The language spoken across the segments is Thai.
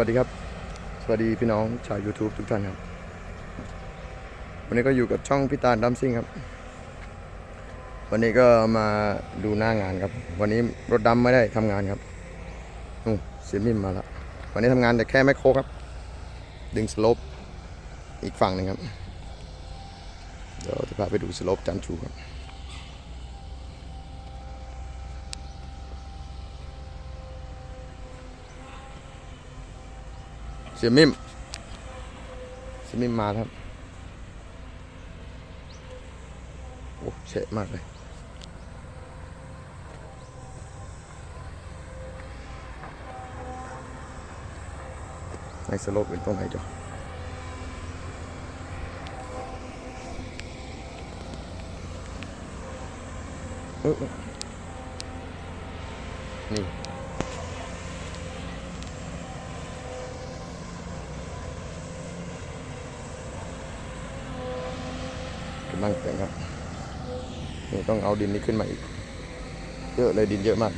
วัสดีครับ สวัสดีพี่น้องชาว YouTube ทุกท่านครับ วันนี้ก็อยู่กับช่องพี่ตาลดัมซิ่งครับ วันนี้ก็มาดูหน้างานครับ วันนี้รถดำไม่ได้ทำงานครับนู่นเสียมิมมาแล้ววันนี้ทำงานแต่แค่แมคโครครับ ดึงสโลปอีกฝั่งหนึ่งครับ เดี๋ยวจะพาไปดูสโลปจันชูครับ เสียมิมเสียมิมมาครับ โอ้เฉะมากเลย ในสโลปเป็นตรงไหนจ๊ะเออเออ นี่งแต่งครับนี่ต้องเอาดินนี้ขึ้นมาอีก เยอะเลยดินเยอะมาก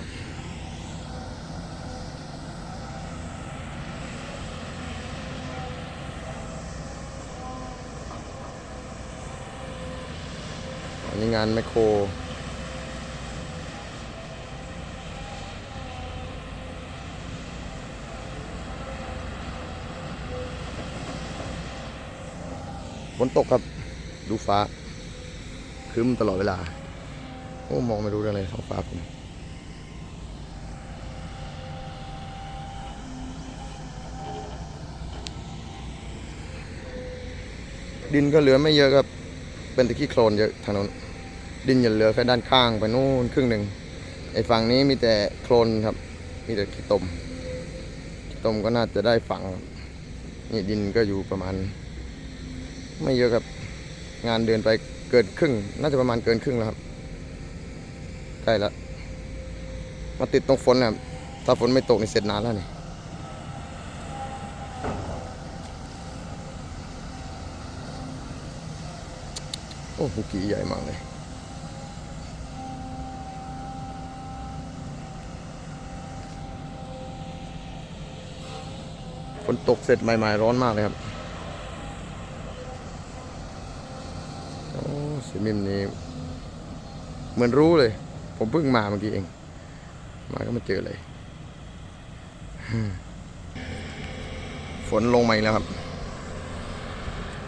อันนี้งานแมคโครฝนตกครับ ดูฟ้า ครึ้มตลอดเวลา โอ้ มองไม่รู้เรื่องเลยท้องฟ้าผมดินก็เหลือไม่เยอะครับ เป็นตะขี้โคลนเยอะทางโน้นดินย่าเหลือแค่ด้านข้างไปนู่นครึ่งหนึ่ง ไอ้ฝั่งนี้มีแต่โคลนครับ มีแต่ขี้ตม ขี้ตมก็น่าจะได้ฝัง นี่ดินก็อยู่ประมาณ ไม่เยอะครับ งานเดินไป เกินครึ่ง น่าจะประมาณเกินครึ่งแล้วครับใกล้แล้วมาติดตรงฝนนะครับถ้าฝนไม่ตกนี่เสร็จนานแล้วนี่โอ้หุกีใหญ่มากเลยฝนตกเสร็จใหม่ๆร้อนมากเลยครับ สีมิมนี่เหมือนรู้เลย ผมเพิ่งมาเมื่อกี้เอง มาก็มาเจอเลย ฝนลงมาอีกแล้วครับ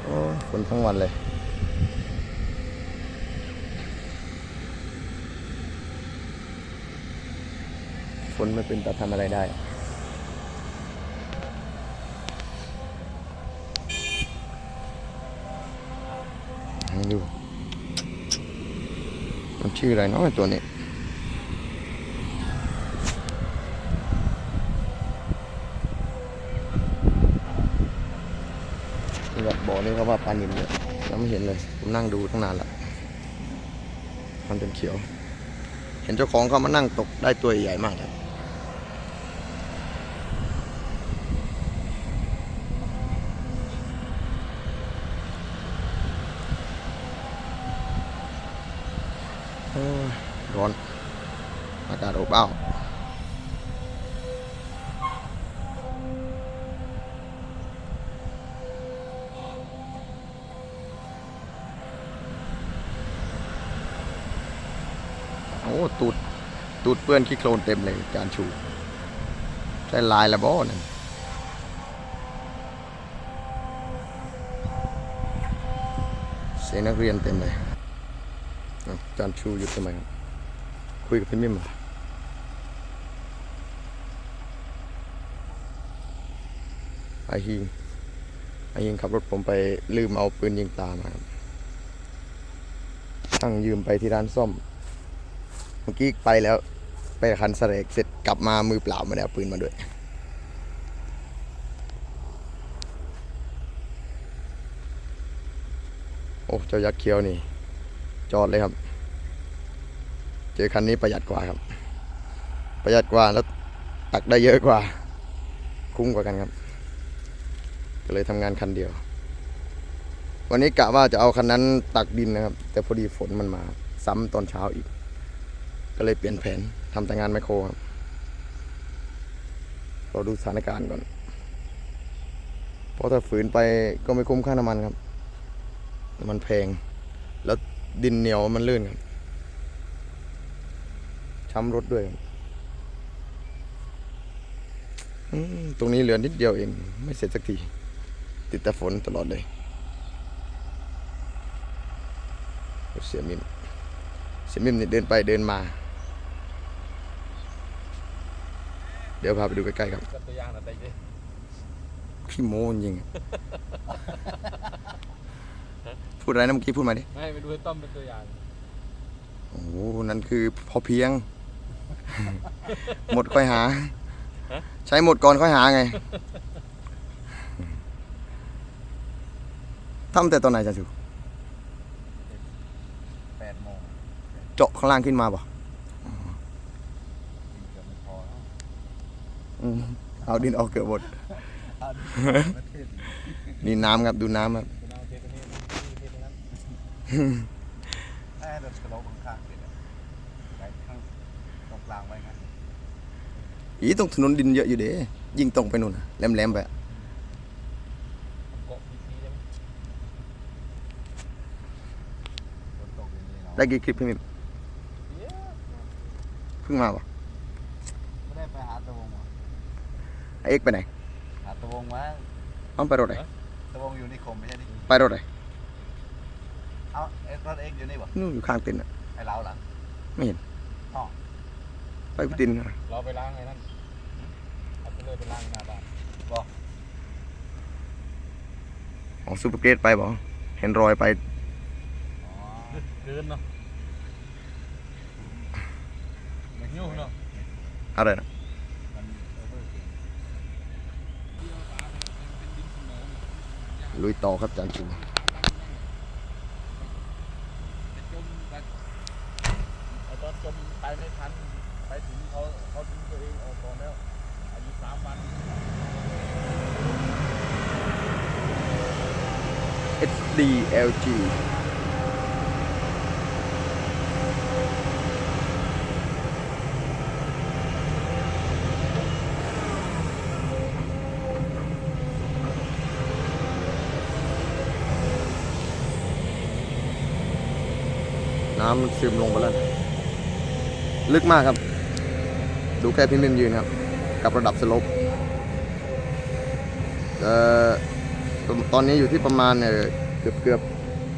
โอ้ฝนทั้งวันเลยฝนไม่เป็นตาทำอะไรได้ดู มันชื่ออะไรเนาะไอตัวนี้นี่แบบบ่อนี่เขาว่าปลานินเนี่ยังไม่เห็นเลย ผมนั่งดูตั้งนานละมันเป็นเขียว เห็นเจ้าของเขามานั่งตกได้ตัวใหญ่มากเลย โอ้ย ร้อน อากาศอบอ้าวโอ้ตูดตูดเปื้อนขี้โคลนเต็มเลยจานชูใช่ลายละบ่นั่นเสียนักเรียนเต็มเลยอาจารย์ชูหยุดทำไมครับ คุยกับพี่มิมเหรอไอฮิงไอฮิงขับรถผมไปลืมเอาปืนยิงตามาครับตั้งยืมไปที่ร้านซ่อม เมื่อกี้ไปแล้ว ไปคันสเรกเสร็จกลับมามือเปล่าไม่ได้เอาปืนมาด้วยโอ้เจ้ายักษ์เคี้ยวนี่ จอดเลยครับ จอคันนี้ประหยัดกว่าครับ ประหยัดกว่าแล้วตักได้เยอะกว่า คุ้มกว่ากันครับ ก็เลยทำงานคันเดียว วันนี้กะว่าจะเอาคันนั้นตักดินนะครับ แต่พอดีฝนมันมาซ้ำตอนเช้าอีก ก็เลยเปลี่ยนแผนทำแต่งานไมโครครับเราดูสถานการณ์ก่อน เพราะถ้าฝืนไปก็ไม่คุ้มค่าน้ำมันครับ มันแพง แล้วดินเหนียวมันลื่นครับ ช้ำรถด้วยครับอืมตรงนี้เหลือนิดเดียวเอง ไม่เสร็จสักที ติดแต่ฝนตลอดเลยเสียมิมเสียมิมนี่เดินไปเดินมา เดี๋ยวพาไปดูใกล้ๆครับกับตัวอย่างอะไรดิขี้โม้จริงพูดอะไรนะเมื่อกี้พูดมาดิ ไม่ไปดูให้ต้อมเป็นตัวอย่าง โอ้โหนั่นคือพอเพียง หมดค่อยหา ใช้หมดก่อนค่อยหาไงทำแต่ตอนไหนจะถูกแปดโมงเจาะข้างล่างขึ้นมาป่ะเกือบไม่พอแล้วอืมเอาดินออกเกือบหมด ประเทศนี่น้ำครับดูน้ำครับคุณเอาเทปนี้เทปนั้นแอบแบบสโลว์ข้างๆเลยนะไว้ข้าง ตรงกลางไว้งั้นอีตรงถนนดินเยอะอยู่เด้ยิ่งตรงไปนู่นน่ะแหลมๆไปอะเกาะพีซีได้ไหมฝนตกอย่างนี้เนาะได้กี่คลิปพี่มิมเยอะเพิ่งมาป่ะไม่ได้ไปหาตะวงว่ะไอ้เอ็กไปไหนหาตะวงมาอ้อมไปรถไหนตะวงอยู่ในคมไม่ใช่ดิไปรถไหนเอาเอ็รถเอ็กอยู่นี่บ่นู่นอยู่ข้างเต็นท์อะไอ้เราเหรอไม่เห็นอ๋อ ไปพิตินน่ะเราไปล้างไอ้นั่นเอาไปเลยไปล้างหน้าบ้านของซูเปอร์เกรดไปบ่เห็นรอยไปอ๋อเกินเนาะไม่ยุ่งเนาะอะไรนะมันโอเวอร์เกินลุยต่อครับจานจูจมแบบเอาตอนจมไปไม่ทัน ไปถึงเขาเขาดึงตัวเองออกก่อนแล้วอายุสามวัน SDLG น้ำมันซึมลงไปแล้ว ลึกมากครับ ดูแค่พี่มิมยืนครับ กับระดับสลปเอ่อตอนนี้อยู่ที่ประมาณเออเกือบเกือบ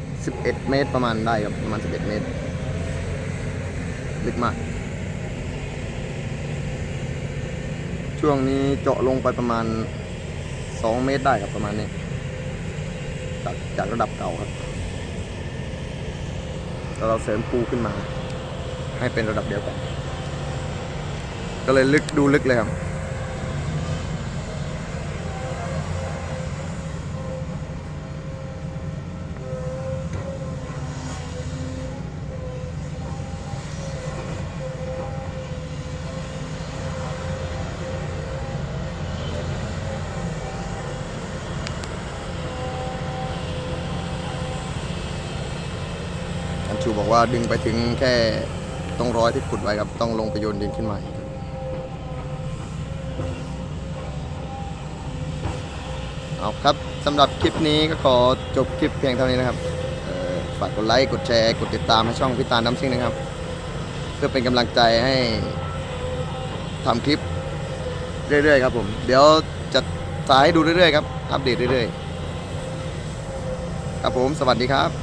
11 เมตรประมาณได้ครับประมาณ 11 เมตร ลึกมาก ช่วงนี้เจาะลงไปประมาณ 2 เมตรได้ครับประมาณนี้ จากจากระดับเก่าครับแล้วเราเสริมปูขึ้นมา ให้เป็นระดับเดียวกัน ก็เลยลึกดูลึกเลยครับอันชูบอกว่าดึงไปถึงแค่ตรงร้อยที่ขุดไว้ครับ ต้องลงไปโยนดินขึ้นมาอีกครับ เอาครับสำหรับคลิปนี้ก็ขอจบคลิปเพียงเท่านี้นะครับฝากกดไลค์กดแชร์กดติดตามให้ช่องพิตาลน้ำซิ่งนะครับ เพื่อเป็นกำลังใจให้ทำคลิปเรื่อยๆครับผมเดี๋ยวจะสายให้ดูเรื่อยๆครับอัปเดตเรื่อยๆครับผมสวัสดีครับ